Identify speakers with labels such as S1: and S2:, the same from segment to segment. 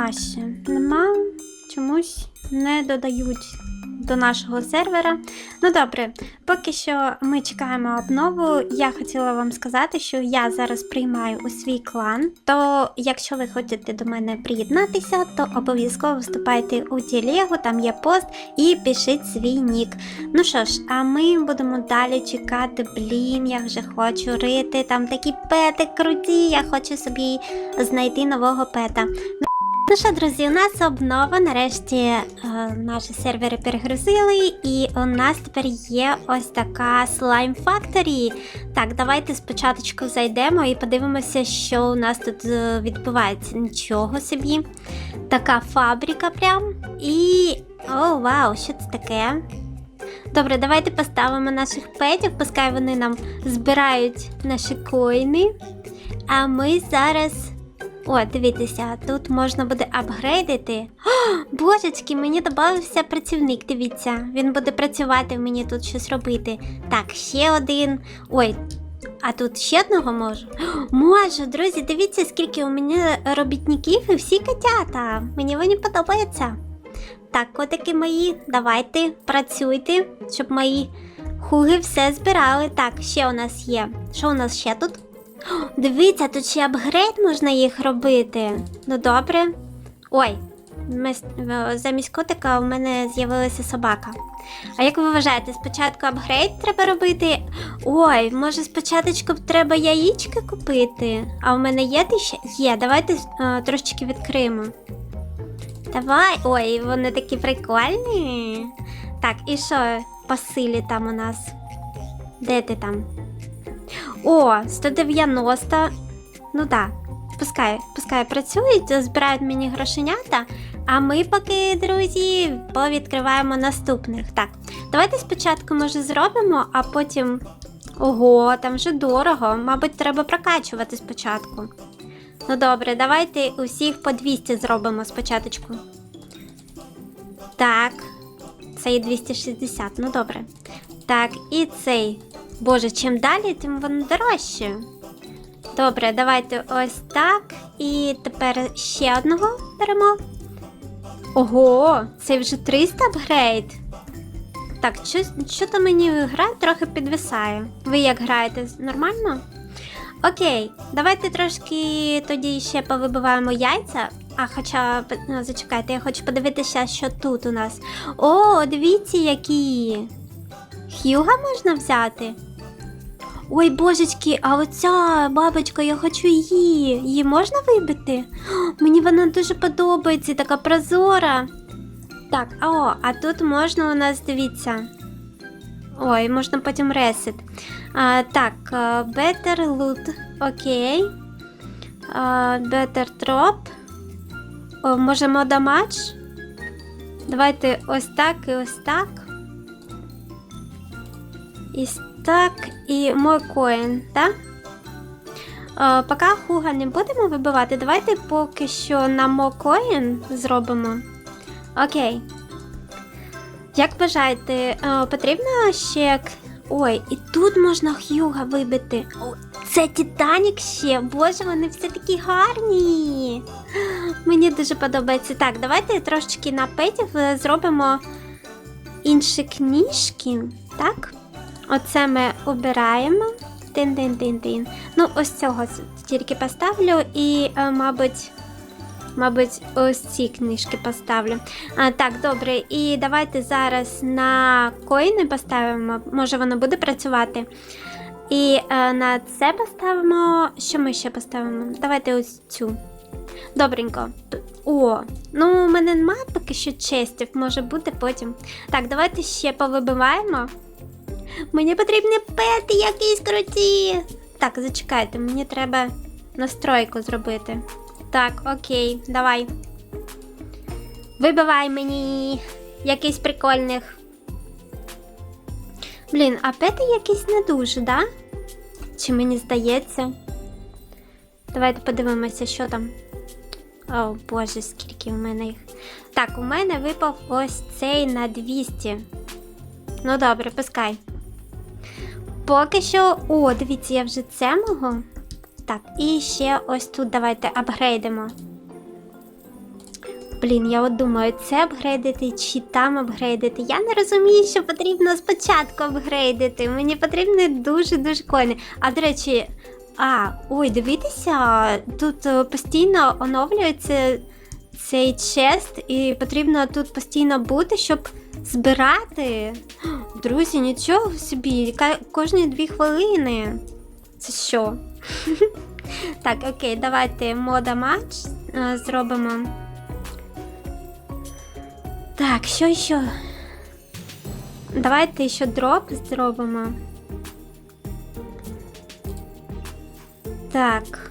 S1: нема ще. Нема. Чомусь не додають до нашого сервера. Ну добре, поки що ми чекаємо обнову. Я хотіла вам сказати, що я зараз приймаю у свій клан. То якщо ви хочете до мене приєднатися, то обов'язково вступайте у телегу, там є пост, і пишіть свій нік. Ну що ж, а ми будемо далі чекати. Блін, я вже хочу рити. Там такі пети круті. Я хочу собі знайти нового пета. Ну що, друзі, у нас обнова. Нарешті е, наші сервери перегрузили, і у нас тепер є ось така Slime Factory. Так, давайте спочатку зайдемо і подивимося, що у нас тут е, відбувається. Нічого собі. Така фабрика прям. І. О, вау, що це таке? Добре, давайте поставимо наших петів, пускай вони нам збирають наші коїни. А ми зараз. О, дивіться, тут можна буде апгрейдити. О, божечки, мені додався працівник, дивіться. Він буде працювати, мені тут щось робити. Так, ще один. Ой, а тут ще одного можу? Можу, друзі, дивіться, скільки у мене робітників і всі котята. Мені вони подобаються. Так, котики мої, давайте, працюйте, щоб мої хуги все збирали. Так, ще у нас є. Що у нас ще тут? Дивіться, тут ще апгрейд можна їх робити. Ну добре. Ой, замість котика у мене з'явилася собака. А як ви вважаєте, спочатку апгрейд треба робити? Ой, може спочатку треба яєчка купити? А у мене є ти? Є, давайте е, трошечки відкриємо. Давай. Ой, вони такі прикольні. Так, і що по силі там у нас? Де ти там? О, 190. Ну так, пускай, пускай працюють, збирають мені грошенята. А ми поки, друзі, повідкриваємо наступних. Так, давайте спочатку, може, зробимо, а потім. Ого, там вже дорого. Мабуть, треба прокачувати спочатку. Ну добре, давайте усіх по 200 зробимо спочатку. Так, цей 260, ну добре. Так, і цей. Боже, чим далі, тим воно дорожче. Добре, давайте ось так. І тепер ще одного беремо. Ого, це вже 300 апгрейд. Так, що, то мені гра трохи підвисає. Ви як граєте? Нормально? Окей, давайте трошки тоді ще повибиваємо яйця. А хоча, ну, зачекайте, я хочу подивитися, що тут у нас. О, дивіться, які. Х'юга можна взяти? Ой, божечки, а оця бабочка, я хочу її. Її можна вибити? Мені вона дуже подобається, така прозора. Так, о, а тут можна у нас, дивіться. Ой, можна потім ресет. А, так, а, better loot, окей. А, better drop. О, можемо дамадж. Давайте ось так і ось так. І так, і мой коін, так? Е, поки хуга не будемо вибивати, давайте поки що на мокоін зробимо. Окей. Як бажаєте, е, потрібно ще. Ой, і тут можна х'юга вибити. Це Титанік ще. Боже, вони все такі гарні. Мені дуже подобається. Так, давайте трошечки на петів е, зробимо інші книжки. Так? Оце ми обираємо. Тин-тин-тин-тин. Ну, ось цього тільки поставлю і, е, мабуть, мабуть, ось ці книжки поставлю. А, так, добре, і давайте зараз на коїни поставимо. Може, воно буде працювати. І е, на це поставимо. Що ми ще поставимо? Давайте ось цю. Добренько. О, ну у мене немає поки що честів, може бути потім. Так, давайте ще повибиваємо. Мені потрібні пети якісь круті. Так, зачекайте, мені треба настройку зробити. Так, окей, давай. Вибивай мені якийсь прикольних. Блін, а пети якісь не дуже, да? Чи мені здається? Давайте подивимося, що там. О, боже, скільки в мене їх. Так, у мене випав ось цей на 200. Ну добре, пускай. Поки що. О, дивіться, я вже це можу. Так, і ще ось тут давайте апгрейдимо. блін, я от думаю, це апгрейдити чи там апгрейдити. Я не розумію, що потрібно спочатку апгрейдити. Мені потрібні дуже-дуже коні. А до речі, а, ой, дивіться, тут е, постійно оновлюється цей чест, і потрібно тут постійно бути, щоб збирати. Друзі, нічого собі, кожні дві хвилини. Це що? Так, окей, давайте мода матч е, зробимо. Так, що ще? Давайте ще дроп зробимо. Так.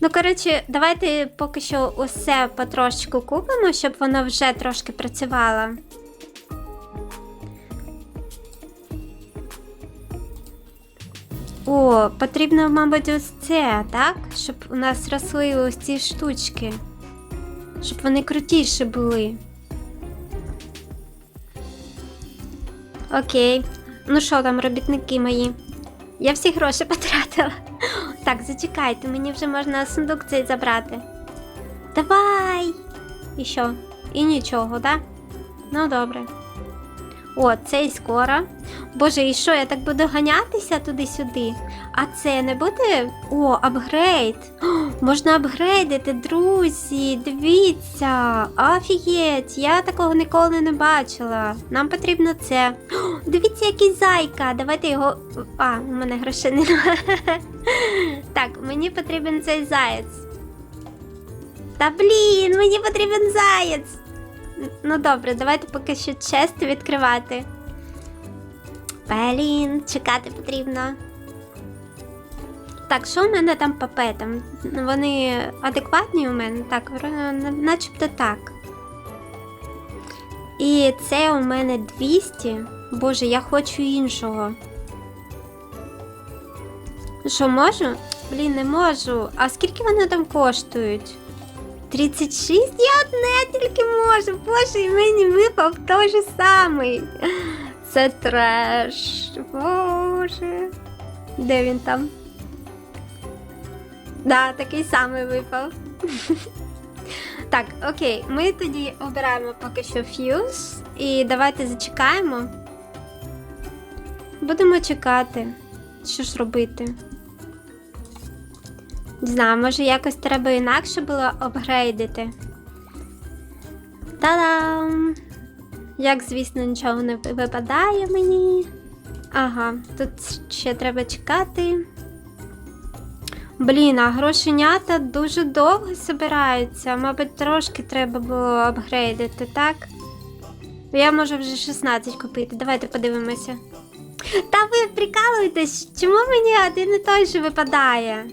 S1: Ну, коротше, давайте поки що усе потрошечку купимо, щоб воно вже трошки працювало. О, потрібно, мабуть, ось це, так? Щоб у нас росли ось ці штучки. Щоб вони крутіші були. Окей. Ну що там, робітники мої? Я всі гроші потратила. Так, зачекайте, мені вже можна сундук цей забрати. Давай! І що? І нічого, да? Ну, добре. О, це і скоро. Боже, і що, я так буду ганятися туди-сюди? А це не буде. О, апгрейд! О, можна апгрейдити, друзі! Дивіться! Офігеть! Я такого ніколи не бачила. Нам потрібно це. О, дивіться, який зайка! Давайте його. А, у мене грошей немає. Так, мені потрібен цей заєць. Та блін, мені потрібен заєць. Ну добре, давайте поки що чест відкривати. Блін, чекати потрібно. Так, що у мене там по петам? Вони адекватні у мене? Так, начебто так. І це у мене 200. Боже, я хочу іншого. Що, можу? Блін, не можу. А скільки вони там коштують? 36? Я одне тільки можу. Боже, і мені випав той же самий. Це треш. Боже. Де він там? Да, такий самий випав. Так, окей, ми тоді обираємо поки що фьюз і давайте зачекаємо. Будемо чекати. Що ж робити? Не знаю, може якось треба інакше було апгрейдити. Та-дам! Як, звісно, нічого не випадає мені. Ага, тут ще треба чекати. Блін, а грошенята дуже довго збираються. Мабуть, трошки треба було апгрейдити, так? Я можу вже 16 купити. Давайте подивимося. Та ви прикалуєтесь, чому мені один і той же випадає?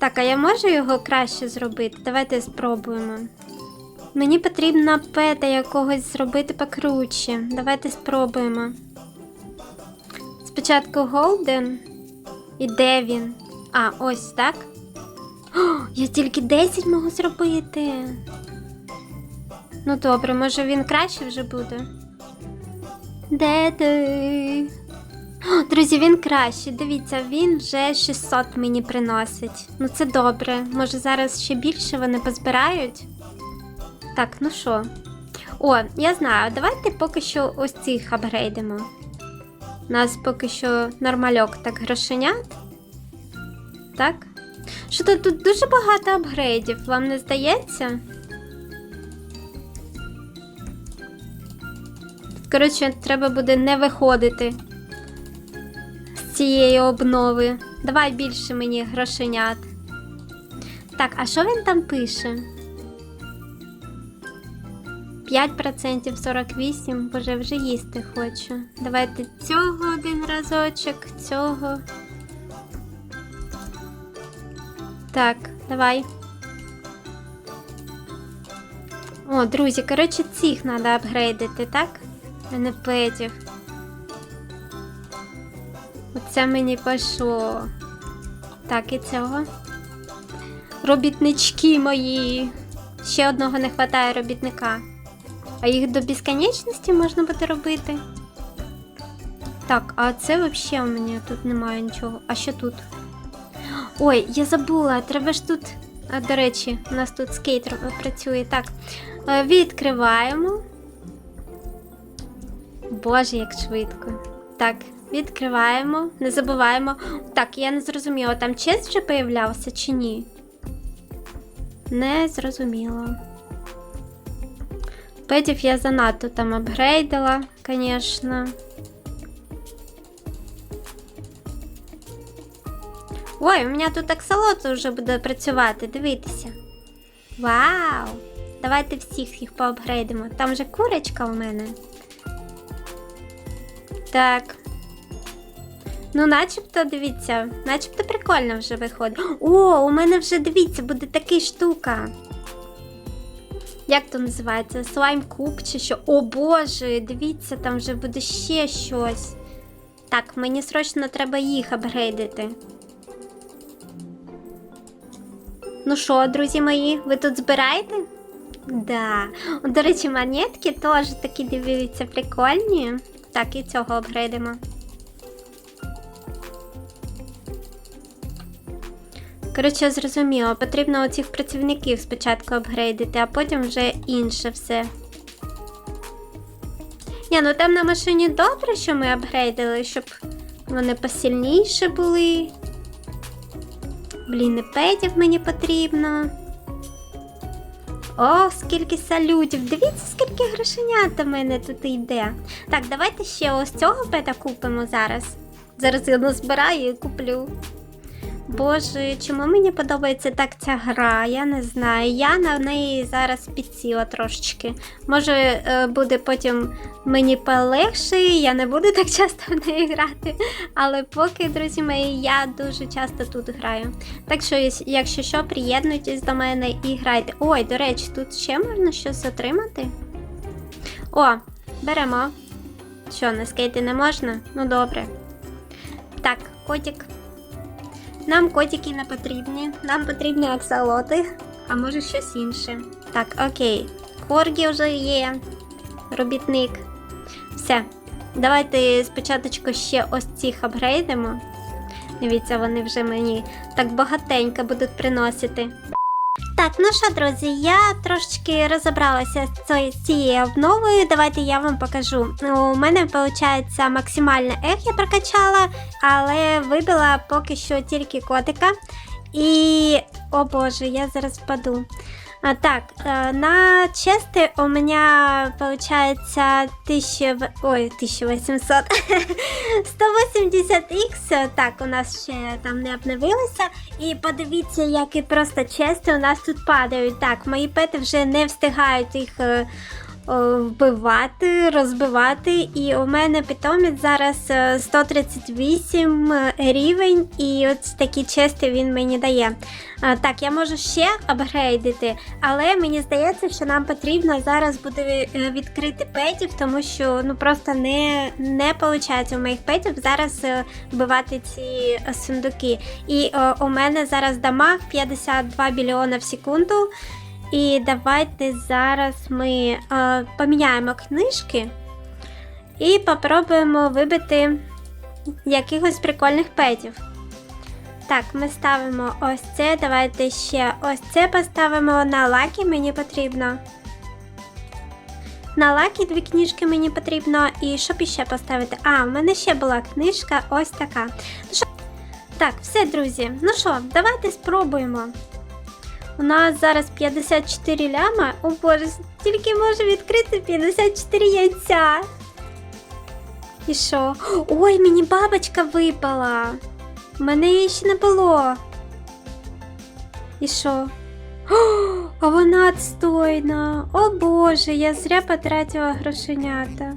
S1: Так, а я можу його краще зробити? Давайте спробуємо. Мені потрібно пета якогось зробити покруче. Давайте спробуємо. Спочатку Голден. І де він? А, ось так. О, я тільки 10 можу зробити. Ну добре, може він краще вже буде. Де ти? Друзі, він краще. Дивіться, він вже 600 мені приносить. Ну це добре. Може зараз ще більше вони позбирають. Так, ну що? О, я знаю, давайте поки що ось цих апгрейдимо. У нас поки що нормальок так грошенят. Так? Що тут дуже багато апгрейдів, вам не здається? Коротше, треба буде не виходити з цієї обнови. Давай більше мені грошенят. Так, а що він там пише? 5% 48, боже, вже їсти хочу. Давайте цього один разочок, цього. Так, давай. О, друзі, коротше, цих треба апгрейдити, так? Не. Оце мені пішло. Так, і цього. Робітнички мої. Ще одного не вистачає робітника. А їх до безконечності можна буде робити. Так, а це взагалі у мене тут немає нічого. А що тут? Ой, я забула, треба ж тут до речі, у нас тут скейтер працює. Так. Е, Відкриваємо. Боже, як швидко. Так, відкриваємо, не забуваємо. Так, я не зрозуміла, там честь вже появлявся чи ні? Не зрозуміло. Петів я занадто там апгрейдила, звісно. Ой, у мене тут аксолот вже буде працювати, дивіться. Вау! Давайте всіх їх поапгрейдимо. Там же курочка у мене. Так. Ну, начебто, дивіться, начебто прикольно вже виходить. О, у мене вже дивіться, буде така штука. Як то називається? Слайм куб чи що? О боже, дивіться, там вже буде ще щось. Так, мені срочно треба їх апгрейдити. Ну що, друзі мої, ви тут збираєте? Да. До речі, монетки теж такі дивіться прикольні. Так, і цього апгрейдимо. Коротше, зрозуміло, потрібно оцих працівників спочатку апгрейдити, а потім вже інше все. Ні, ну там на машині добре, що ми апгрейдили, щоб вони посильніше були. Блін, і мені потрібно. О, скільки салютів! Дивіться, скільки грошенят до мене тут йде. Так, давайте ще ось цього пета купимо зараз. Зараз я назбираю і куплю. Боже, чому мені подобається так ця гра? Я не знаю. Я на неї зараз підсіла трошечки. Може, е, буде потім мені полегше, я не буду так часто в неї грати. Але поки, друзі мої, я дуже часто тут граю. Так що, якщо що, приєднуйтесь до мене і грайте. Ой, до речі, тут ще можна щось отримати. О, беремо. Що, на скейти не можна? Ну добре. Так, котик. Нам котики не потрібні, нам потрібні аксолоти, а може щось інше. Так, окей. Коргі вже є. Робітник. Все. Давайте спочатку ще ось цих апгрейдимо. Дивіться, вони вже мені так багатенько будуть приносити. Так, ну що, друзі, я трошечки розібралася з цією- обновою. Давайте я вам покажу. У мене виходить максимальна ех я прокачала, але вибила поки що тільки котика. І. О боже, я зараз впаду. А, так, е, на честі у мене получается 1000, ой, 1800, 180х, так, у нас ще там не обновилося. І подивіться, які просто чести у нас тут падають. Так, мої пети вже не встигають їх е, вбивати, розбивати. І у мене питомець зараз е, 138 рівень, і ось такі чести він мені дає. Так, я можу ще апгрейдити, але мені здається, що нам потрібно зараз буде е, відкрити петів, тому що ну просто не, не виходить у моїх петів зараз е, вбивати ці е, сундуки. І е, у мене зараз дамаг 52 мільйона в секунду. І давайте зараз ми е, поміняємо книжки і попробуємо вибити якихось прикольних петів. Так, ми ставимо ось це. Давайте ще ось це поставимо на лакі, мені потрібно. На лакі дві книжки мені потрібно. І щоб іще поставити? А, в мене ще була книжка ось така. Так, все, друзі. Ну що, давайте спробуємо. У нас зараз 54 ляма. О боже, тільки можу відкрити 54 яйця. І що? Ой, мені бабочка випала. У мене її ще не було. І що? А вона відстойна. О боже, я зря потратила грошенята.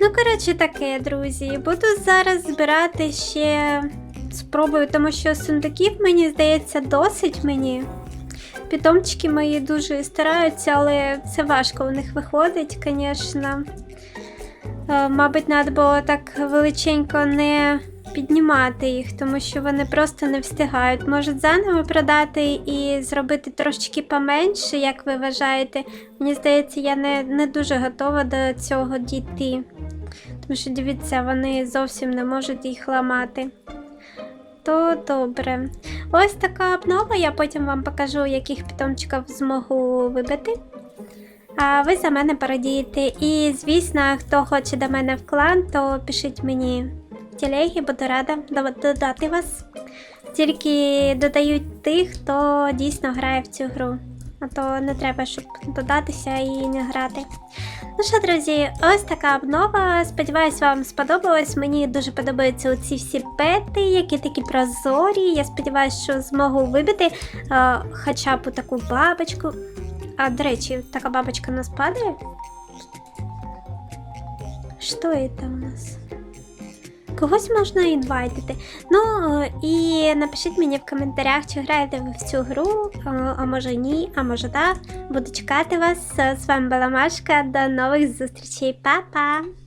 S1: Ну, коротше, таке, друзі. Буду зараз збирати ще спробую, тому що сундуків, мені здається, досить мені. Питомчики мої дуже стараються, але це важко у них виходить, звісно. Е, Мабуть, треба було так величенько не піднімати їх, тому що вони просто не встигають. Можуть заново продати і зробити трошечки поменше, як ви вважаєте. Мені здається, я не, не дуже готова до цього дійти. Тому що дивіться, вони зовсім не можуть їх ламати. То добре. Ось така обнова, я потім вам покажу, яких питомчиків змогу вибити. А ви за мене порадієте. І, звісно, хто хоче до мене в клан, то пишіть мені в телегі, буду рада додати вас. Тільки додають тих, хто дійсно грає в цю гру. А то не треба, щоб додатися і не грати. Ну що, друзі, ось така обнова. Сподіваюсь, вам сподобалось. Мені дуже подобаються ці всі пети, які такі прозорі. Я сподіваюся, що зможу вибити е, хоча б таку бабочку. А, до речі, така бабочка у нас падає. Що це у нас? Когось можна інвайтити. Ну е, і напишіть мені в коментарях, чи граєте ви в цю гру, е, а може ні, а може так. Буду чекати вас. З вами була Машка. До нових зустрічей. Па-па!